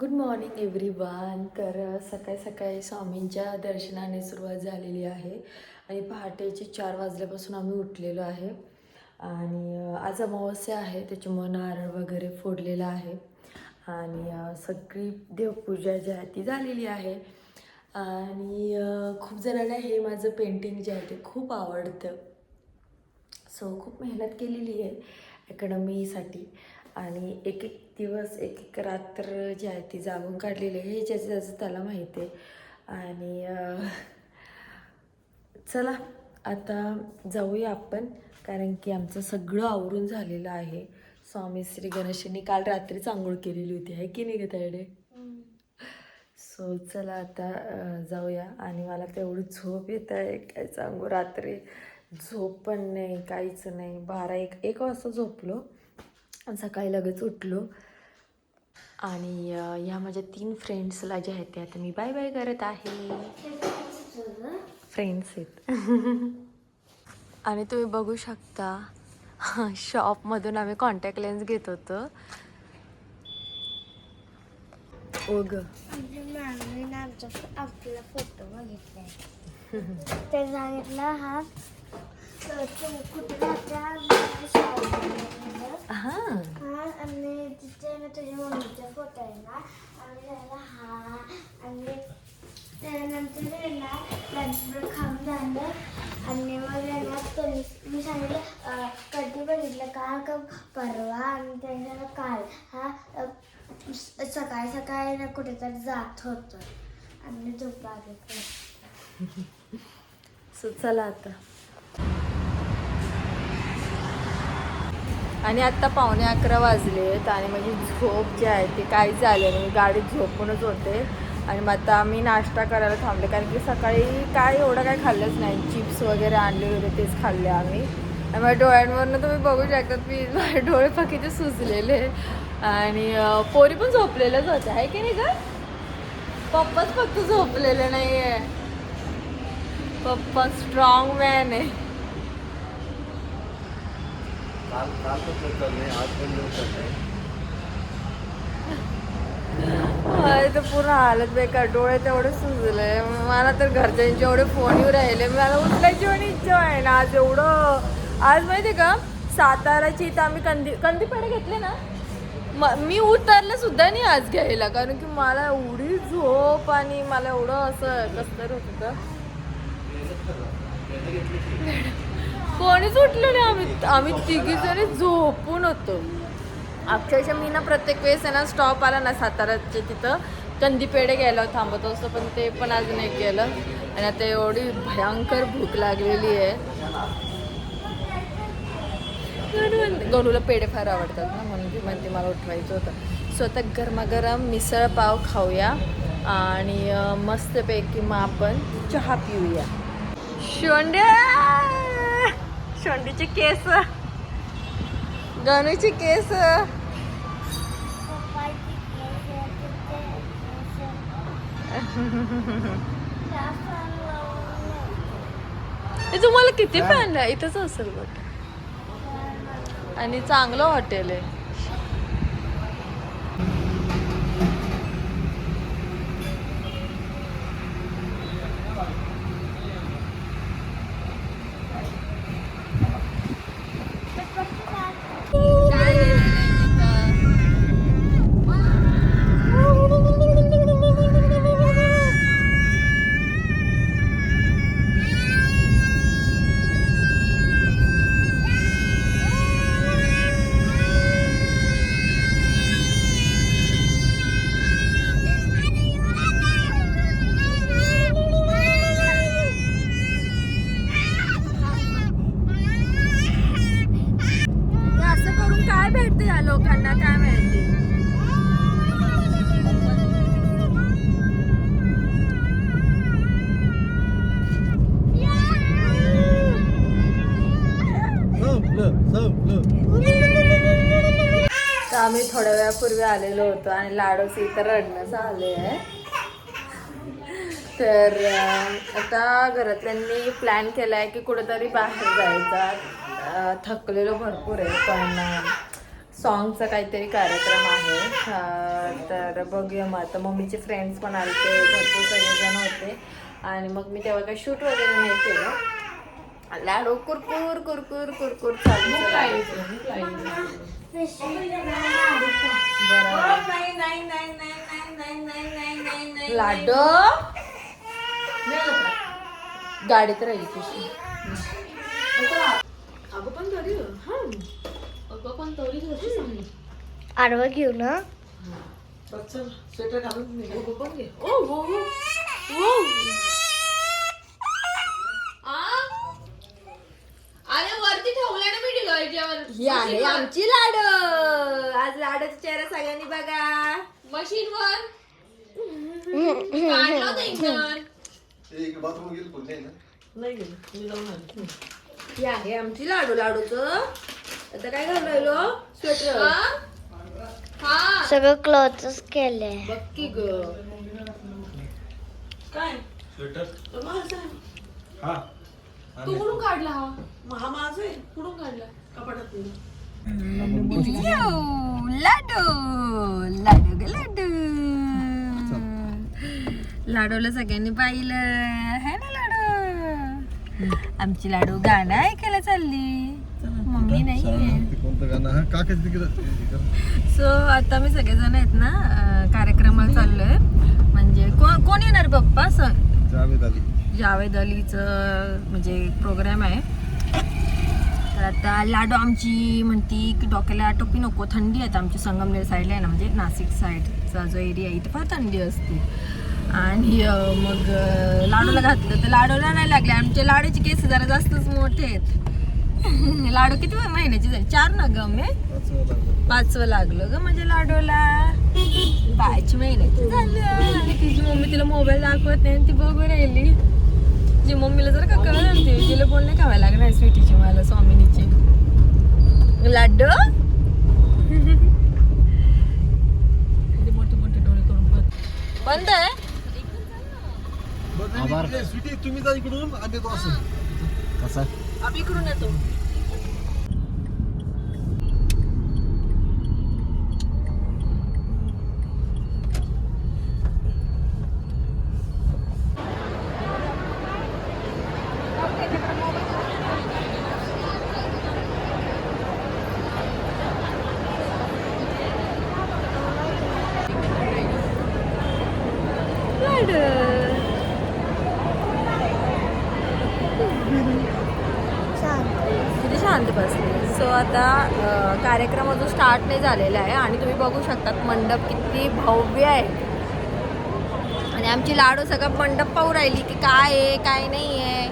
Good morning every one तर सकाळी सकाळी स्वामींच्या दर्शनाने सुरुवात झालेली आहे. आणि पहाटेचे चार वाजल्यापासून आम्ही उठलेलो आहे. आणि आज अमावस्या आहे त्याच्यामुळं नारळ वगैरे फोडलेला आहे. आणि सगळी देवपूजा जी आहे ती झालेली आहे. आणि खूप जणांना हे माझं पेंटिंग जे आहे ते खूप आवडतं. सो खूप मेहनत केलेली आहे अकॅडमीसाठी आणि एक एक दिवस एक एक रात्र जी आहे ती जागून काढलेली आहे हे ज्याचं ज्याचं त्याला माहिती आहे. आणि चला आता जाऊया आपण कारण की आमचं सगळं आवरून झालेलं आहे. स्वामी श्री गणेशांनी काल रात्रीच आंघोळ केलेली होती आहे की नाही ग तायडे सो चला आता जाऊया. आणि मला तेवढी झोप येत आहे काय सांगू रात्री झोप पण नाही काहीच नाही. बारा एक एक वाजता झोपलो. सकाळी लगेच उठलो. आणि ह्या माझ्या तीन फ्रेंड्सला जे आहेत ते आता मी बाय बाय करत आहे. फ्रेंड्स आहेत. आणि तुम्ही बघू शकता शॉपमधून आम्ही कॉन्टॅक्ट लेन्स घेत होतो. ओ ग आमच्या मॅमने आमचा आपला फोटो बघितलाय ते सांगितलं हा कुठे राहत्या हां हा आणि तिथे ना तुझ्या मम्मीचा फोटो आहे ना आणि त्याला हा आणि त्यानंतर आहे ना लंच ब्रेक खाऊन झालं आणि मग आहे ना तुम्ही मी सांगितलं अं, कधी बघितलं काल का परवा आणि त्याच्यानं काल हा अं, स- सकाळी सकाळी ना कुठेतरी जात होतो. आणि दुपारी सो चला आता. आणि आत्ता पावणे अकरा वाजले आहेत आणि माझी झोप जी आहे ती काय झाली नाही. मी गाडीत झोपूनच होते. आणि मग आता आम्ही नाश्ता करायला थांबले. कारण की सकाळी काय एवढं काय खाल्लंच नाही. चिप्स वगैरे आणले होते तेच खाल्ले आम्ही. आणि माझ्या डोळ्यांवरनं तुम्ही बघू शकतात मी माझे डोळे फकीचे सुजलेले. आणि पोरी पण झोपलेल्याच होत्या आहे की नाही का पप्पाच फक्त झोपलेले नाही आहे. पप्पा स्ट्रॉंग मॅन आहे तर पूर्ण हालत बेकार डोळे तेवढे सुजले. मला तर घरच्यांचे एवढे फोन येऊ राहिले मला उठल्याची पण इच्छा आहे ना आज एवढं आज माहिती का साताराची इथं आम्ही कंदी कंदीपेढे घेतले ना मी उतरलं सुद्धा नाही आज घ्यायला कारण की मला एवढी झोप आणि मला एवढं असं कस्तर होत कोणीच उठलं नाही आम्ही आम्ही तिघी जरी झोपून होतो. अक्षरशः मी ना प्रत्येक वेळेस आहे ना स्टॉप आला ना साताराचे तिथं. कंदीपेढे घ्यायला थांबत असतो पण ते पण आज नाही केलं आणि आता एवढी भयंकर भूक लागलेली आहे. गणूला पेढे फार आवडतात ना म्हणून ती म्हणते मला उठवायचं होतं. सो आता गरमागरम मिसळ पाव खाऊया आणि मस्तपैकी मग आपण चहा पिऊया. शोंड्या शोंडीचे केस. गणूचे केस. तुम्हाला किती फॅन आहे? इथंच असेल बघ. आणि चांगलं हॉटेल आहे. आम्ही थोड्या वेळापूर्वी आलेलो होतो आणि लाडोस इथं रडणं आले आहे तर आता घरातल्यांनी प्लॅन केला आहे की कुठेतरी बाहेर जायचा. थकलेलो भरपूर आहे पण सॉंगचा काहीतरी कार्यक्रम आहे. तर बघूया मग. आता मम्मीचे फ्रेंड्स पण आले ते भरपूर सगळेजण होते. आणि मग मी तेव्हा काही शूट वगैरे नाही केलं. लाडू कुरकुर कुरकुर कुरकुर चालू लाडू? गाडीत राहील पिशवी अगं पण तरी हा. अगं पण तरी आडवं घेऊ ना. स्वेटर घालून ओ हो हो ओ अरे वरती ठेवलं ना मी डिलॉयच्यावर ही आहे आमची लाडू. आज लाडूचा चेहरा सगळ्यांनी बघा. मशीनवर. काढलं होतं इकडं. ते एक बाथरूम गेली कोण नाही ना? नाही गेलं. मी जाऊन आले. ही आहे आमची लाडू लाडूचं. आता काय घालून राहिलो? स्वेटर. हा? हा. सगळं क्लॉथच केले बघ की ग. काय? स्वेटर. तो माझा आहे. हा. तू कुठून काढला हा? हा माझा आहे. कुठून काढला? लाडू लाडू ग लाडू लाडूला सगळ्यांनी पाहिलं है ना लाडू आमची लाडू गाणं ऐकायला चालली मम्मी नाही सो आता मी सगळेजण आहेत ना कार्यक्रमाला चाललोय म्हणजे कोण कोण येणार पप्पा स जावेद अली जावेद अलीचं म्हणजे प्रोग्राम आहे तर आता लाडू आमची म्हणती की डोक्याला टोपी नको थंडी आहे आमची संगमनेर साईडला आहे ना म्हणजे नाशिक साईडचा जो एरिया आहे इथे फार थंडी असते. आणि मग लाडूला घातलं तर लाडूला नाही लागले. आमचे लाडूचे केस जरा जास्तच मोठे आहेत. लाडू किती महिन्याची झाली? चार ना ग मे? पाचवं लागलं ग म्हणजे लाडूला. पाच महिन्याची झालं. आणि तिची मम्मी तिला मोबाईल दाखवत नाही आणि ती बघून राहिली. तिची मम्मीला जर का कळलं तिला बोलणे खावायला लागणार स्वीटीची लाडू किती मोठे मोठे डोळे करून बघ. बंद आहे आभार स्वीटी तुम्ही जा इकडून आम्ही तो असं कसा आप इकडून येतो किती शांत बसले सो आता कार्यक्रम अजून स्टार्ट नाही झालेला आहे आणि तुम्ही बघू शकतात मंडप किती भव्य आहे. आणि आमची लाडू सगळं मंडप पाहू राहिली की काय आहे काय नाही आहे.